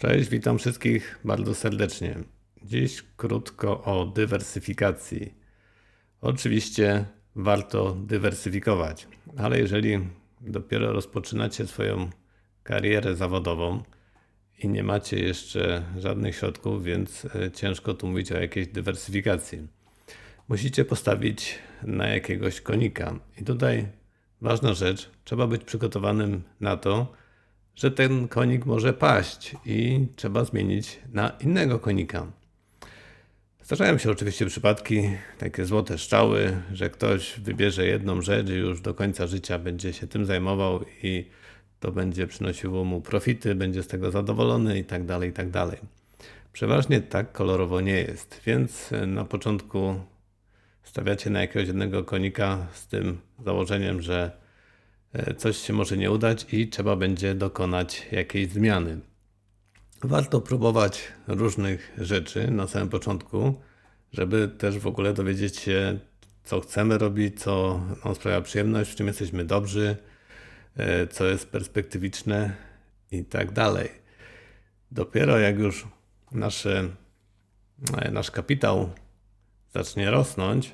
Cześć, witam wszystkich bardzo serdecznie. Dziś krótko o dywersyfikacji. Oczywiście warto dywersyfikować, ale jeżeli dopiero rozpoczynacie swoją karierę zawodową i nie macie jeszcze żadnych środków, więc e, ciężko tu mówić o jakiejś dywersyfikacji. Musicie postawić na jakiegoś konika. I tutaj ważna rzecz, trzeba być przygotowanym na to, że ten konik może paść i trzeba zmienić na innego konika. Zdarzają się oczywiście przypadki, takie złote szczały, że ktoś wybierze jedną rzecz i już do końca życia będzie się tym zajmował i to będzie przynosiło mu profity, będzie z tego zadowolony i tak dalej, i tak dalej. Przeważnie tak kolorowo nie jest, więc na początku stawiacie na jakiegoś jednego konika z tym założeniem, że coś się może nie udać i trzeba będzie dokonać jakiejś zmiany. Warto próbować różnych rzeczy na samym początku, żeby też w ogóle dowiedzieć się, co chcemy robić, co nam sprawia przyjemność, w czym jesteśmy dobrzy, e, co jest perspektywiczne i tak dalej. Dopiero jak już nasze, e, nasz kapitał zacznie rosnąć,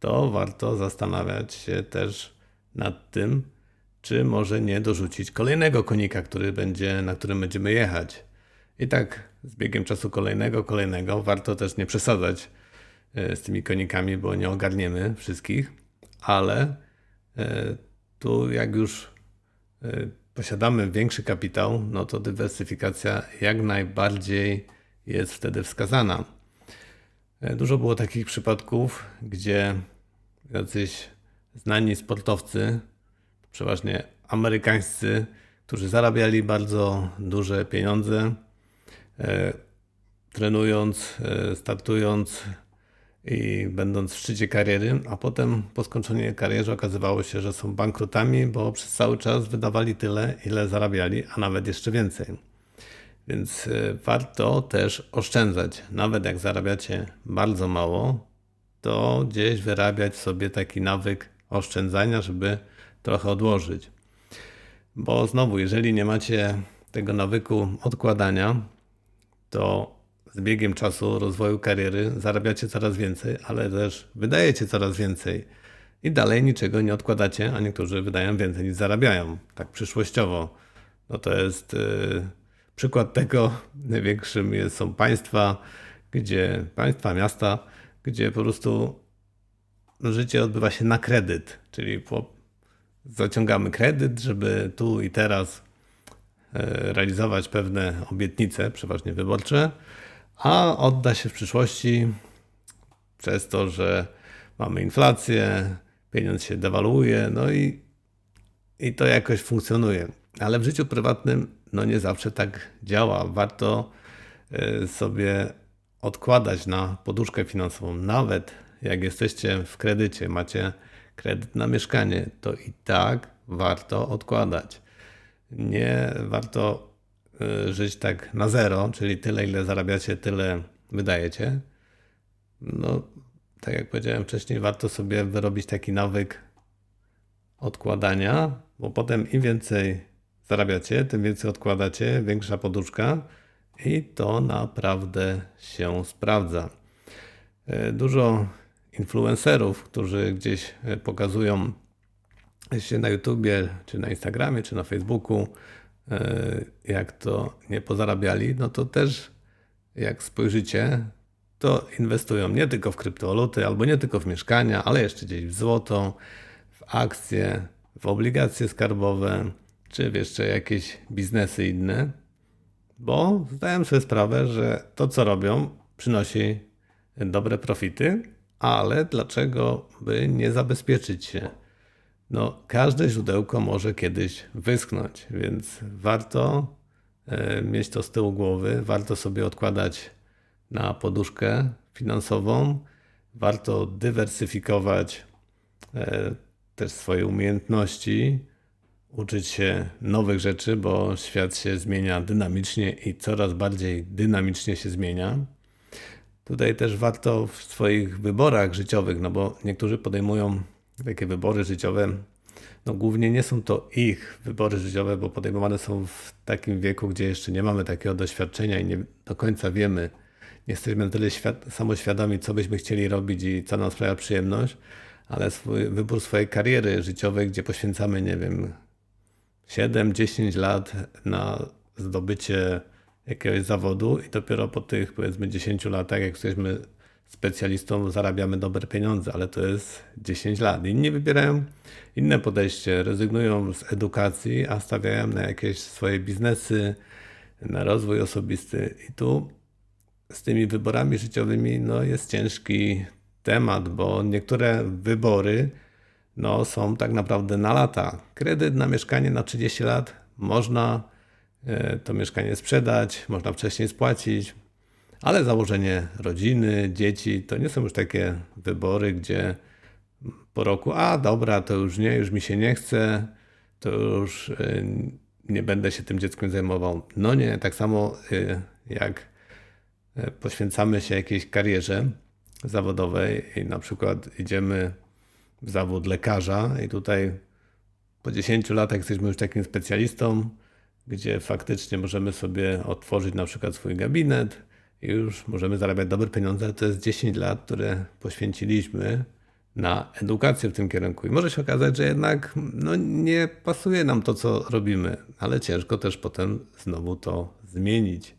to warto zastanawiać się też nad tym, czy może nie dorzucić kolejnego konika, który będzie, na którym będziemy jechać. I tak z biegiem czasu kolejnego, kolejnego, warto też nie przesadzać e, z tymi konikami, bo nie ogarniemy wszystkich, ale e, tu jak już e, posiadamy większy kapitał, no to dywersyfikacja jak najbardziej jest wtedy wskazana. Dużo było takich przypadków, gdzie jacyś znani sportowcy przeważnie amerykańscy, którzy zarabiali bardzo duże pieniądze, e, trenując, e, startując i będąc w szczycie kariery, a potem po skończeniu kariery okazywało się, że są bankrutami, bo przez cały czas wydawali tyle, ile zarabiali, a nawet jeszcze więcej. Więc e, warto też oszczędzać. Nawet jak zarabiacie bardzo mało, to gdzieś wyrabiać sobie taki nawyk oszczędzania, żeby trochę odłożyć. Bo znowu, jeżeli nie macie tego nawyku odkładania, to z biegiem czasu rozwoju kariery zarabiacie coraz więcej, ale też wydajecie coraz więcej i dalej niczego nie odkładacie, a niektórzy wydają więcej niż zarabiają, tak przyszłościowo. No to jest yy, przykład tego, największym jest, są państwa, gdzie państwa, miasta, gdzie po prostu życie odbywa się na kredyt, czyli zaciągamy kredyt, żeby tu i teraz e, realizować pewne obietnice, przeważnie wyborcze, a odda się w przyszłości przez to, że mamy inflację, pieniądz się dewaluuje, no i, i to jakoś funkcjonuje. Ale w życiu prywatnym no nie zawsze tak działa. Warto e, sobie odkładać na poduszkę finansową, nawet jak jesteście w kredycie, macie kredyt na mieszkanie, to i tak warto odkładać. Nie warto y, żyć tak na zero, czyli tyle, ile zarabiacie, tyle wydajecie. No, tak jak powiedziałem wcześniej, warto sobie wyrobić taki nawyk odkładania, bo potem im więcej zarabiacie, tym więcej odkładacie, większa poduszka i to naprawdę się sprawdza. Y, dużo influencerów, którzy gdzieś e, pokazują się na YouTubie, czy na Instagramie, czy na Facebooku, e, jak to nie pozarabiali, no to też jak spojrzycie, to inwestują nie tylko w kryptowaluty, albo nie tylko w mieszkania, ale jeszcze gdzieś w złoto, w akcje, w obligacje skarbowe, czy w jeszcze jakieś biznesy inne, bo zdają sobie sprawę, że to, co robią, przynosi dobre profity, ale dlaczego by nie zabezpieczyć się? No, każde źródełko może kiedyś wyschnąć, więc warto e, mieć to z tyłu głowy, warto sobie odkładać na poduszkę finansową, warto dywersyfikować e, też swoje umiejętności, uczyć się nowych rzeczy, bo świat się zmienia dynamicznie i coraz bardziej dynamicznie się zmienia. Tutaj też warto w swoich wyborach życiowych, no bo niektórzy podejmują takie wybory życiowe. No głównie nie są to ich wybory życiowe, bo podejmowane są w takim wieku, gdzie jeszcze nie mamy takiego doświadczenia i nie do końca wiemy, nie jesteśmy na tyle świat, samoświadomi, co byśmy chcieli robić i co nam sprawia przyjemność, ale swój, wybór swojej kariery życiowej, gdzie poświęcamy, nie wiem, 7-10 lat na zdobycie jakiegoś zawodu i dopiero po tych powiedzmy 10 latach, jak jesteśmy specjalistą, zarabiamy dobre pieniądze, ale to jest 10 lat. Inni wybierają inne podejście, rezygnują z edukacji, a stawiają na jakieś swoje biznesy, na rozwój osobisty. I tu z tymi wyborami życiowymi no, jest ciężki temat, bo niektóre wybory no, są tak naprawdę na lata. Kredyt na mieszkanie na 30 lat można to mieszkanie sprzedać, można wcześniej spłacić, ale założenie rodziny, dzieci to nie są już takie wybory, gdzie po roku, a dobra, to już nie, już mi się nie chce, to już e, nie będę się tym dzieckiem zajmował. No nie, tak samo e, jak poświęcamy się jakiejś karierze zawodowej i na przykład idziemy w zawód lekarza i tutaj po 10 latach jesteśmy już takim specjalistą, gdzie faktycznie możemy sobie otworzyć na przykład swój gabinet i już możemy zarabiać dobre pieniądze, ale to jest 10 lat, które poświęciliśmy na edukację w tym kierunku. I może się okazać, że jednak no, nie pasuje nam to, co robimy, ale ciężko też potem znowu to zmienić.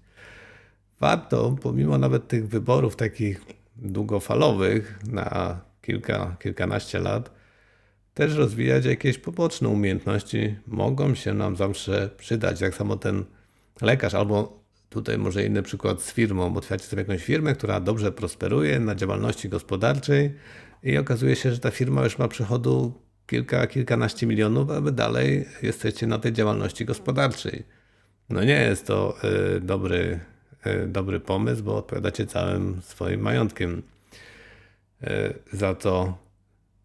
Warto, pomimo nawet tych wyborów takich długofalowych na kilka, kilkanaście lat, też rozwijać jakieś poboczne umiejętności mogą się nam zawsze przydać. Jak samo ten lekarz, albo tutaj może inny przykład z firmą. Otwieracie sobie jakąś firmę, która dobrze prosperuje na działalności gospodarczej i okazuje się, że ta firma już ma przychodu kilka, kilkanaście milionów, a wy dalej jesteście na tej działalności gospodarczej. No nie jest to y, dobry, y, dobry pomysł, bo odpowiadacie całym swoim majątkiem. E, za to,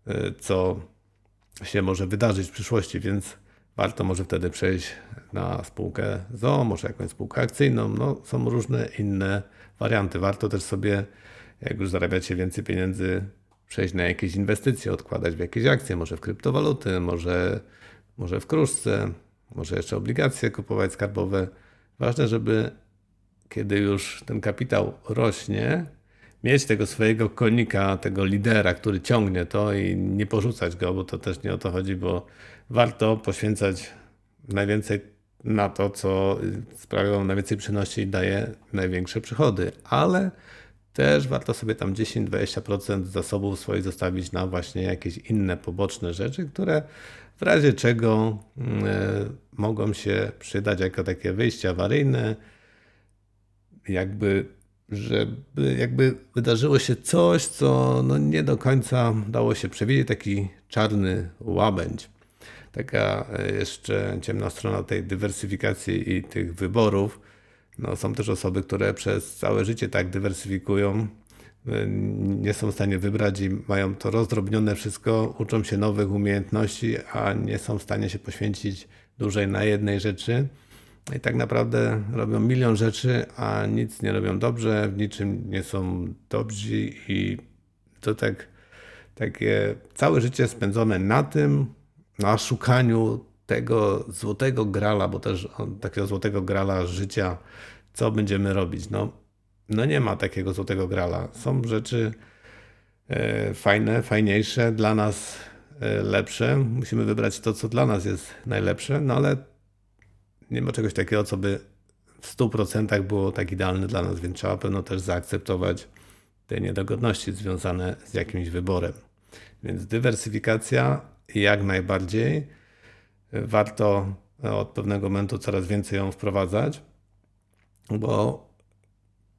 e, co się może wydarzyć w przyszłości, więc warto może wtedy przejść na spółkę ZO, może jakąś spółkę akcyjną. No, są różne inne warianty. Warto też sobie, jak już zarabiacie więcej pieniędzy, przejść na jakieś inwestycje, odkładać w jakieś akcje, może w kryptowaluty, może, może w kruszce, może jeszcze obligacje kupować skarbowe. Ważne, żeby kiedy już ten kapitał rośnie, mieć tego swojego konika, tego lidera, który ciągnie to i nie porzucać go, bo to też nie o to chodzi, bo warto poświęcać najwięcej na to, co sprawia najwięcej przynosi i daje największe przychody, ale też warto sobie tam 10-20% zasobów swoich zostawić na właśnie jakieś inne poboczne rzeczy, które w razie czego y, mogą się przydać jako takie wyjście awaryjne, jakby żeby jakby wydarzyło się coś, co no nie do końca dało się przewidzieć, taki czarny łabędź. Taka e, jeszcze ciemna strona tej dywersyfikacji i tych wyborów. No, są też osoby, które przez całe życie tak dywersyfikują, e, nie są w stanie wybrać i mają to rozdrobnione wszystko, uczą się nowych umiejętności, a nie są w stanie się poświęcić dłużej na jednej rzeczy. I tak naprawdę robią milion rzeczy, a nic nie robią dobrze, w niczym nie są dobrzy i to tak takie całe życie spędzone na tym, na szukaniu tego złotego grala, bo też takiego złotego grala życia, co będziemy robić. No, no nie ma takiego złotego grala. Są rzeczy e, fajne, fajniejsze, dla nas e, lepsze. Musimy wybrać to, co dla nas jest najlepsze, no ale nie ma czegoś takiego, co by w 100% było tak idealne dla nas, więc trzeba pewno też zaakceptować te niedogodności związane z jakimś wyborem. Więc dywersyfikacja jak najbardziej. Warto od pewnego momentu coraz więcej ją wprowadzać, bo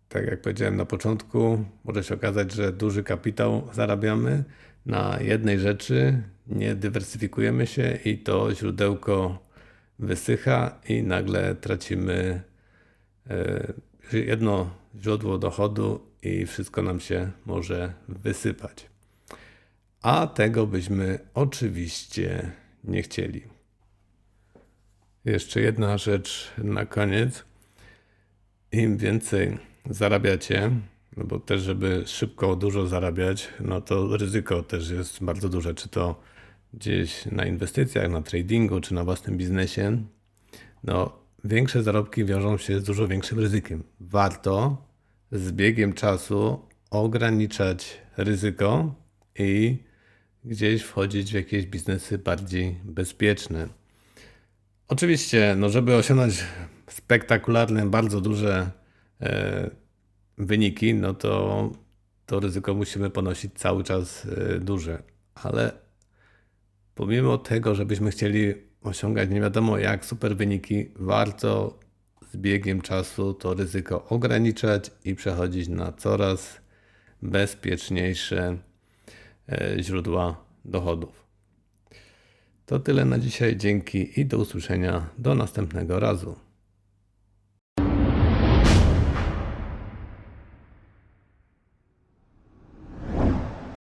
tak jak powiedziałem na początku, może się okazać, że duży kapitał zarabiamy na jednej rzeczy, nie dywersyfikujemy się i to źródełko wysycha i nagle tracimy e, jedno źródło dochodu i wszystko nam się może wysypać. A tego byśmy oczywiście nie chcieli. Jeszcze jedna rzecz na koniec. Im więcej zarabiacie, no bo też, żeby szybko, dużo zarabiać, no to ryzyko też jest bardzo duże. Czy to gdzieś na inwestycjach, na tradingu czy na własnym biznesie, no większe zarobki wiążą się z dużo większym ryzykiem. Warto z biegiem czasu ograniczać ryzyko i gdzieś wchodzić w jakieś biznesy bardziej bezpieczne. Oczywiście, no żeby osiągnąć spektakularne, bardzo duże e, wyniki, no to to ryzyko musimy ponosić cały czas e, duże. Ale pomimo tego, żebyśmy chcieli osiągać nie wiadomo jak super wyniki, warto z biegiem czasu to ryzyko ograniczać i przechodzić na coraz bezpieczniejsze e, źródła dochodów. To tyle na dzisiaj. Dzięki i do usłyszenia do następnego razu.